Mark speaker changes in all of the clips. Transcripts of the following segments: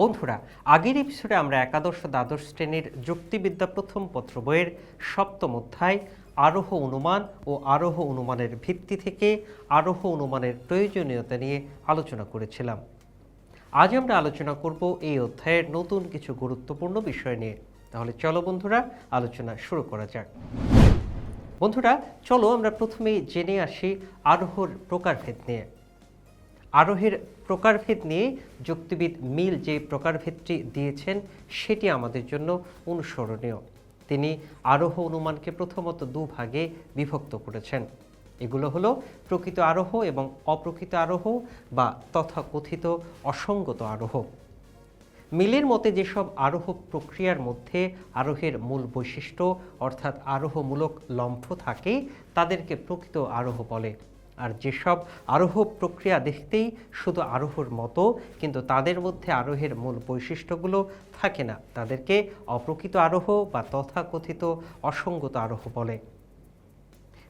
Speaker 1: বন্ধুরা, আগের এপিসোডে আমরা একাদশ দ্বাদশ শ্রেণির যুক্তিবিদ্যা প্রথম পত্র বইয়ের সপ্তম অধ্যায়, আরোহ অনুমান ও আরোহ অনুমানের ভিত্তি থেকে আরোহ অনুমানের প্রয়োজনীয়তা নিয়ে আলোচনা করেছিলাম। আজ আমরা আলোচনা করব এই অধ্যায়ের নতুন কিছু গুরুত্বপূর্ণ বিষয় নিয়ে। তাহলে চলো বন্ধুরা, আলোচনা শুরু করা যাক। বন্ধুরা, চলো আমরা প্রথমেই জেনে আসি আরোহর প্রকারভেদ নিয়ে। আরোহের প্রকারভেদ নিয়ে যুক্তিবিদ মিল যে প্রকারভেদটি দিয়েছেন, সেটি আমাদের জন্য অনুসরণীয়। তিনি আরোহ অনুমানকে প্রথমত দুভাগে বিভক্ত করেছেন। এগুলো হলো প্রকৃত আরোহ এবং অপ্রকৃত আরোহ বা তথাকথিত অসঙ্গত আরোহ। মিলের মতে যেসব আরোহ প্রক্রিয়ার মধ্যে আরোহের মূল বৈশিষ্ট্য, অর্থাৎ আরোহমূলক লম্ফ থাকে, তাদেরকে প্রকৃত আরোহ বলে। আর যেসব আরোহ প্রক্রিয়া দেখতেই শুধু আরোহর মতো, কিন্তু তাদের মধ্যে আরোহের মূল বৈশিষ্ট্যগুলো থাকে না। তাদেরকে অপ্রকৃত আরোহ বা তথাকথিত অসঙ্গত আরোহ বলে।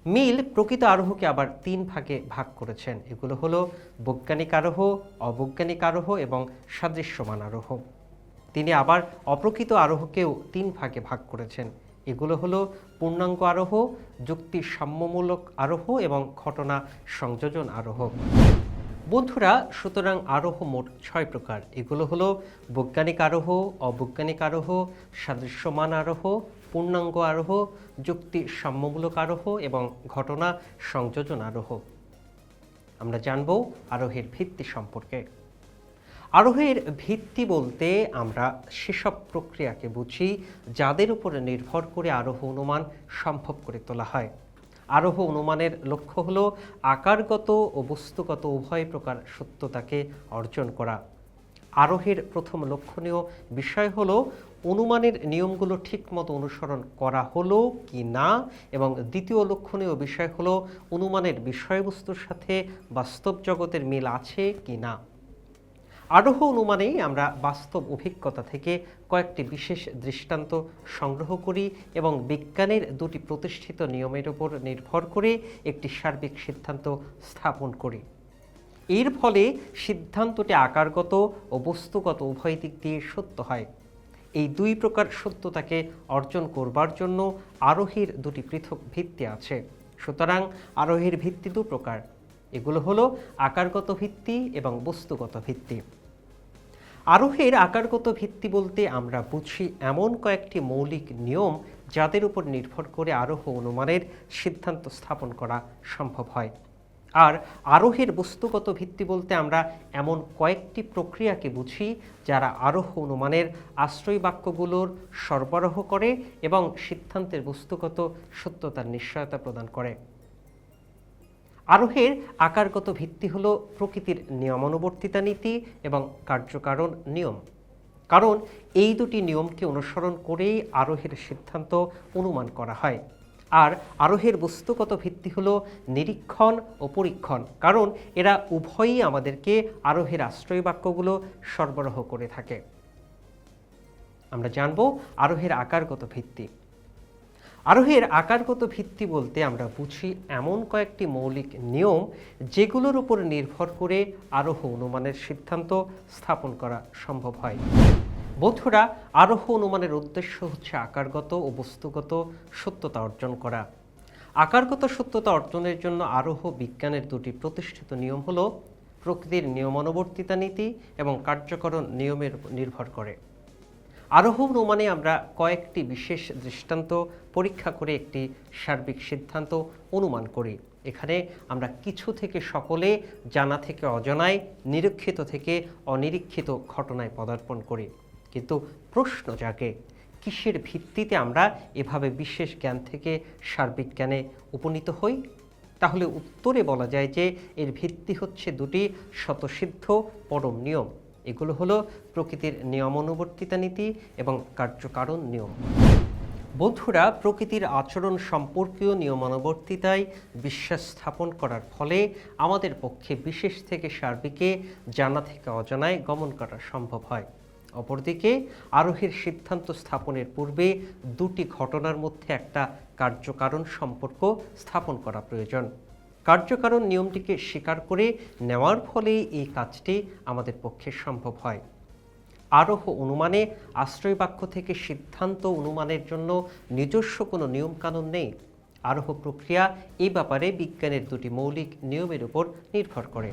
Speaker 1: মিল প্রকৃত আরোহকে আবার তিন ভাগে ভাগ করেছেন। এগুলো হলো বৈজ্ঞানিক আরোহ, অবৈজ্ঞানিক আরোহ এবং সাদৃশ্যমান আরোহ। তিনি আবার অপ্রকৃত আরোহকেও তিন ভাগে ভাগ করেছেন। এগুলো হলো পূর্ণাঙ্গ আরোহ, যুক্তি সাম্যমূলক আরোহ এবং ঘটনা সংযোজন আরোহ। বন্ধুরা, সুতরাং আরোহ মোট ছয় প্রকার। এগুলো হলো বৈজ্ঞানিক আরোহ, অবৈজ্ঞানিক আরোহ, সাদৃশ্যমান আরোহ, পূর্ণাঙ্গ আরোহ, যুক্তি সাম্যমূলক আরোহ এবং ঘটনা সংযোজন আরোহ। আমরা জানব আরোহের ভিত্তি সম্পর্কে। আরোহের ভিত্তি বলতে আমরা সেসব প্রক্রিয়াকে বুঝি যাদের উপরে নির্ভর করে আরোহ অনুমান সম্ভব করে তোলা হয়। আরোহ অনুমানের লক্ষ্য হল আকারগত ও বস্তুগত উভয় প্রকার সত্যতাকে অর্জন করা। আরোহের প্রথম লক্ষণীয় বিষয় হলো অনুমানের নিয়মগুলো ঠিকমতো অনুসরণ করা হলো কি না এবং দ্বিতীয় লক্ষণীয় বিষয় হলো অনুমানের বিষয়বস্তুর সাথে বাস্তব জগতের মিল আছে কি না। আরোহ অনুমানেই আমরা বাস্তব অভিজ্ঞতা থেকে কয়েকটি বিশেষ দৃষ্টান্ত সংগ্রহ করি এবং বিজ্ঞানের দুটি প্রতিষ্ঠিত নিয়মের উপর নির্ভর করে একটি সার্বিক সিদ্ধান্ত স্থাপন করি। এর ফলে সিদ্ধান্তটি আকারগত ও বস্তুগত উভয় দিক দিয়ে সত্য হয়। এই দুই প্রকার সত্যতাকে অর্জন করবার জন্য আরোহীর দুটি পৃথক ভিত্তি আছে। সুতরাং আরোহীর ভিত্তি দু প্রকার। এগুলো হলো আকারগত ভিত্তি এবং বস্তুগত ভিত্তি। আরোহের আকারগত ভিত্তি বলতে আমরা বুঝি এমন কয়েকটি মৌলিক নিয়ম যাদের উপর নির্ভর করে আরোহ অনুমানের সিদ্ধান্ত স্থাপন করা সম্ভব হয়। আর আরোহের বস্তুগত ভিত্তি বলতে আমরা এমন কয়েকটি প্রক্রিয়াকে বুঝি যারা আরোহ অনুমানের আশ্রয় বাক্যগুলোর সরবরাহ করে এবং সিদ্ধান্তের বস্তুগত সত্যতার নিশ্চয়তা প্রদান করে। আরোহের আকারগত ভিত্তি হল প্রকৃতির নিয়মানুবর্তিতা নীতি এবং কার্যকারণ নিয়ম। কারণ এই দুটি নিয়মকে অনুসরণ করেই আরোহের সিদ্ধান্ত অনুমান করা হয়। আর আরোহের বস্তুগত ভিত্তি হল নিরীক্ষণ ও পরীক্ষণ। কারণ এরা উভয়ই আমাদেরকে আরোহের আশ্রয় বাক্যগুলো সরবরাহ করে থাকে। আমরা জানব আরোহের আকারগত ভিত্তি। আরোহের আকারগত ভিত্তি বলতে আমরা বুঝি এমন কয়েকটি মৌলিক নিয়ম যেগুলোর উপর নির্ভর করে আরোহ অনুমানের সিদ্ধান্ত স্থাপন করা সম্ভব হয়। বন্ধুরা আরোহ অনুমানের উদ্দেশ্য হচ্ছে আকারগত ও বস্তুগত সত্যতা অর্জন করা। আকারগত সত্যতা অর্জনের জন্য আরোহ বিজ্ঞানের দুটি প্রতিষ্ঠিত নিয়ম হলো প্রকৃতির নিয়মানুবর্তিতা নীতি এবং কার্যকরণ নিয়মের নির্ভর করে। আরোহ অনুমানে আমরা কয়েকটি বিশেষ দৃষ্টান্ত পরীক্ষা করে একটি সার্বিক সিদ্ধান্ত অনুমান করি। এখানে আমরা কিছু থেকে সকলে, জানা থেকে অজানায়, নিরীক্ষিত থেকে অনিরীক্ষিত ঘটনায় পদার্পণ করি। কিন্তু প্রশ্ন জাগে, কিসের ভিত্তিতে আমরা এভাবে বিশেষ জ্ঞান থেকে সার্বিক জ্ঞানে উপনীত হই? তাহলে উত্তরে বলা যায় যে এর ভিত্তি হচ্ছে দুটি শতসিদ্ধ পরম নিয়ম। এগুলো হলো প্রকৃতির নিয়মানুবর্তিতা নীতি এবং কার্যকারণ নিয়ম। বন্ধুরা, প্রকৃতির আচরণ সম্পর্কীয় নিয়মানুবর্তিতায় বিশ্বাস স্থাপন করার ফলে আমাদের পক্ষে বিশেষ থেকে সার্বিকে জানা থেকে অজানায় গমন করা সম্ভব হয়। অপরদিকে, আরোহীর সিদ্ধান্ত স্থাপনের পূর্বে দুটি ঘটনার মধ্যে একটা কার্যকারণ সম্পর্ক স্থাপন করা প্রয়োজন। কার্যকারণ নিয়মটিকে স্বীকার করে নেওয়ার ফলে এই কাজটি আমাদের পক্ষে সম্ভব হয়। আরোহ অনুমানে আশ্রয় বাক্য থেকে সিদ্ধান্ত অনুমানের জন্য নিজস্ব কোনো নিয়মকানুন নেই। আরোহ প্রক্রিয়া এই ব্যাপারে বিজ্ঞানের দুটি মৌলিক নিয়মের উপর নির্ভর করে।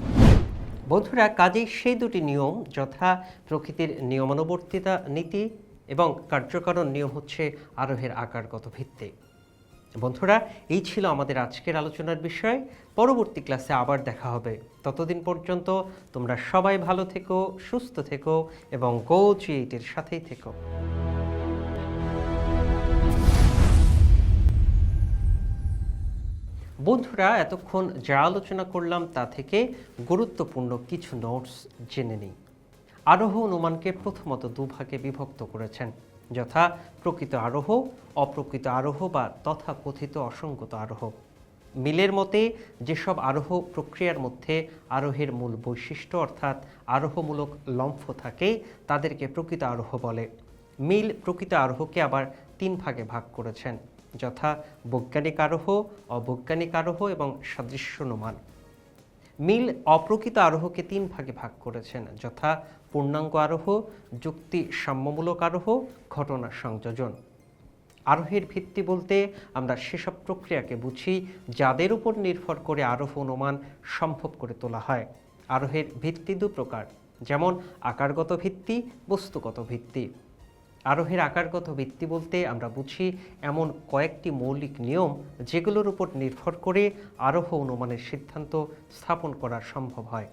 Speaker 1: বন্ধুরা, কাজেই সেই দুটি নিয়ম যথা প্রকৃতির নিয়মানুবর্তিতা নীতি এবং কার্যকারণ নিয়ম হচ্ছে আরোহের আকারগত ভিত্তি। বন্ধুরা, এই ছিল আমাদের আজকের আলোচনার বিষয়। পরবর্তী ক্লাসে আবার দেখা হবে। ততদিন পর্যন্ত তোমরা সবাই ভালো থেকো, সুস্থ থেকো এবং গো সাথেই থেকো। বন্ধুরা, এতক্ষণ যা আলোচনা করলাম তা থেকে গুরুত্বপূর্ণ কিছু নোটস জেনে নিই। আরোহ অনুমানকে প্রথমত দুভাগে বিভক্ত করেছেন। যথা প্রকৃত আরোহ, অপ্রকৃত আরোহ বা তথাকথিত অসঙ্গত আরোহ। মিলের মতে, যেসব আরোহ প্রক্রিয়ার মধ্যে আরোহের মূল বৈশিষ্ট্য অর্থাৎ আরোহমূলক লম্ফ থাকে, তাদেরকে প্রকৃত আরোহ বলে। মিল প্রকৃত আরোহকে আবার তিন ভাগে ভাগ করেছেন, যথা বৈজ্ঞানিক আরোহ, অবৈজ্ঞানিক আরোহ এবং সাদৃশ্যনুমান। মিল অপ্রকৃত আরোহকে তিন ভাগে ভাগ করেছেন। যথা পূর্ণাঙ্গ আরোহ, যুক্তি সাম্যমূলক আরোহ, ঘটনা সংযোজন। আরোহের ভিত্তি বলতে আমরা সেসব প্রক্রিয়াকে বুঝি যাদের উপর নির্ভর করে আরোহ অনুমান সম্ভব করে তোলা হয়। আরোহের ভিত্তি দু প্রকার, যেমন আকারগত ভিত্তি, বস্তুগত ভিত্তি। আরোহের আকারগত ভিত্তি বলতে আমরা বুঝি এমন কয়েকটি মৌলিক নিয়ম যেগুলোর উপর নির্ভর করে আরোহ অনুমানের সিদ্ধান্ত স্থাপন করা সম্ভব হয়।